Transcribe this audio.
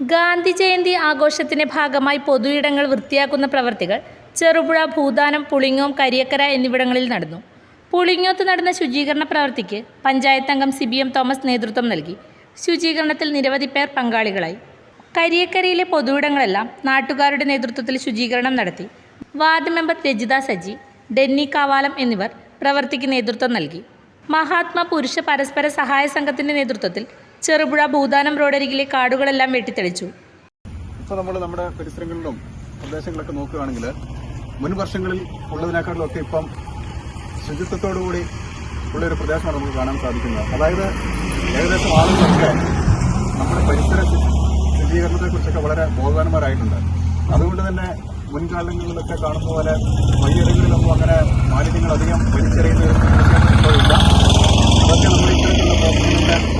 ഗാന്ധി ജയന്തി ആഘോഷത്തിന്റെ ഭാഗമായി പൊതുയിടങ്ങൾ വൃത്തിയാക്കുന്ന പ്രവർത്തികൾ ചെറുപുഴ ഭൂതാനം പുളിങ്ങോം കരിയക്കര എന്നിവിടങ്ങളിൽ നടന്നു. പുളിങ്ങോത്ത് നടന്ന ശുചീകരണ പ്രവൃത്തിക്ക് പഞ്ചായത്ത് അംഗം സി എം തോമസ് നേതൃത്വം നൽകി. ശുചീകരണത്തിൽ നിരവധി പേർ പങ്കാളികളായി. കരിയക്കരയിലെ പൊതുവിടങ്ങളെല്ലാം നാട്ടുകാരുടെ നേതൃത്വത്തിൽ ശുചീകരണം നടത്തി. വാർഡ് മെമ്പർ രജിത സജി ഡെന്നി കാവാലം എന്നിവർ പ്രവർത്തിക്ക് നേതൃത്വം നൽകി. മഹാത്മാ പുരുഷ പരസ്പര സഹായ സംഘത്തിന്റെ നേതൃത്വത്തിൽ ചെറുപുഴ ഭൂതാനം റോഡരികിലെ കാടുകളെല്ലാം വെട്ടിത്തെളിച്ചു. ഇപ്പോൾ നമ്മൾ നമ്മുടെ പരിസരങ്ങളിലും നോക്കുകയാണെങ്കിൽ മുൻ വർഷങ്ങളിൽ ഉള്ളതിനേക്കാളിലൊക്കെ ഇപ്പം ശുചിത്വത്തോടുകൂടി ഉള്ളൊരു പ്രദേശമാണ് നമുക്ക് കാണാൻ സാധിക്കുന്നത്. അതായത് ഏകദേശം ആളുകളൊക്കെ നമ്മുടെ പരിസര ശുചീകരണത്തെക്കുറിച്ചൊക്കെ വളരെ ബോധവാന്മാരായിട്ടുണ്ട്. അതുകൊണ്ട് തന്നെ മുൻകാലങ്ങളിലൊക്കെ കാണുന്ന പോലെ വഴിയടങ്ങളിലൊന്നും അങ്ങനെ